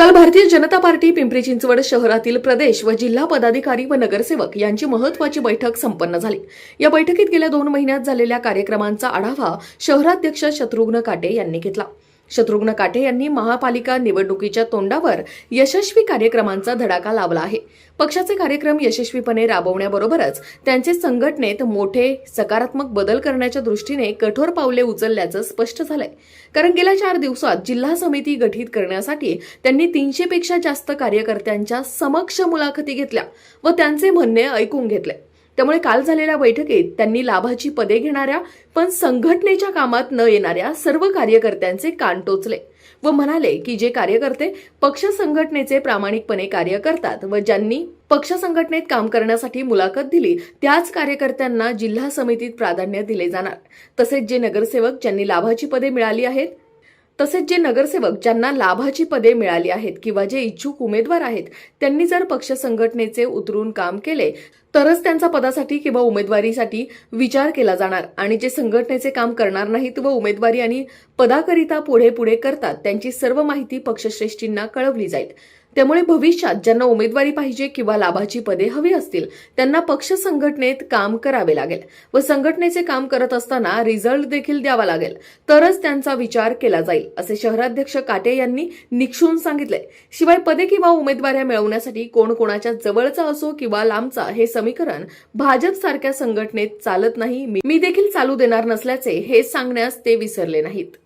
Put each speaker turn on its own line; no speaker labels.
काल भारतीय जनता पार्टी पिंपरी चिंचवड शहरातील प्रदेश व जिल्हा पदाधिकारी व नगरसेवक यांची महत्वाची बैठक संपन्न झाली. या बैठकीत गेल्या दोन महिन्यात झालेल्या कार्यक्रमांचा आढावा शहराध्यक्ष शत्रुघ्न काटे यांनी घेतला. शत्रुघ्न काटे यांनी महापालिका निवडणुकीच्या तोंडावर यशस्वी कार्यक्रमांचा धडाका लावला आहे. पक्षाचे कार्यक्रम यशस्वीपणे राबवण्याबरोबरच त्यांचे संघटनेत मोठे सकारात्मक बदल करण्याच्या दृष्टीने कठोर पावले उचलल्याचं स्पष्ट झालंय. कारण गेल्या चार दिवसात जिल्हा समिती गठीत करण्यासाठी त्यांनी तीनशे पेक्षा जास्त कार्यकर्त्यांच्या समक्ष मुलाखती घेतल्या व त्यांचे म्हणणे ऐकून घेतले. त्यामुळे काल झालेल्या बैठकीत त्यांनी लाभाची पदे घेणाऱ्या पण संघटनेच्या कामात न येणाऱ्या सर्व कार्यकर्त्यांचे कान टोचले व म्हणाले की जे कार्यकर्ते पक्ष संघटनेचे प्रामाणिकपणे कार्य करतात व ज्यांनी पक्ष संघटनेत काम करण्यासाठी मुलाखत दिली त्याच कार्यकर्त्यांना जिल्हा समितीत प्राधान्य दिले जाणार. तसेच जे नगरसेवक ज्यांनी लाभाची पदे मिळाली आहेत तसेच जे नगरसेवक ज्यांना लाभाची पदे मिळाली आहेत किंवा जे इच्छुक उमेदवार आहेत त्यांनी जर पक्ष संघटनेचे उतरून काम केले तरच त्यांचा पदासाठी किंवा उमेदवारीसाठी विचार केला जाणार. आणि जे संघटनेचे काम करणार नाहीत व उमेदवारी आणि पदाकरिता पुढे पुढे करतात त्यांची सर्व माहिती पक्षश्रेष्ठींना कळवली जाईल. त्यामुळे भविष्यात ज्यांना उमेदवारी पाहिजे किंवा लाभाची पदे हवी असतील त्यांना पक्ष संघटनेत काम करावे लागेल व संघटनेचे काम करत असताना रिझल्ट देखील द्यावा लागेल. तरच त्यांचा विचार केला जाईल असे शहराध्यक्ष काटे यांनी निक्षून सांगितले. शिवाय पदे किंवा उमेदवाऱ्या मिळवण्यासाठी कोण कोणाच्या जवळचा असो किंवा लांबचा हे समीकरण भाजप सारख्या संघटनेत चालत नाही. मी- मी देखील चालू देणार नसल्याचे हे सांगण्यास ते विसरले नाहीत.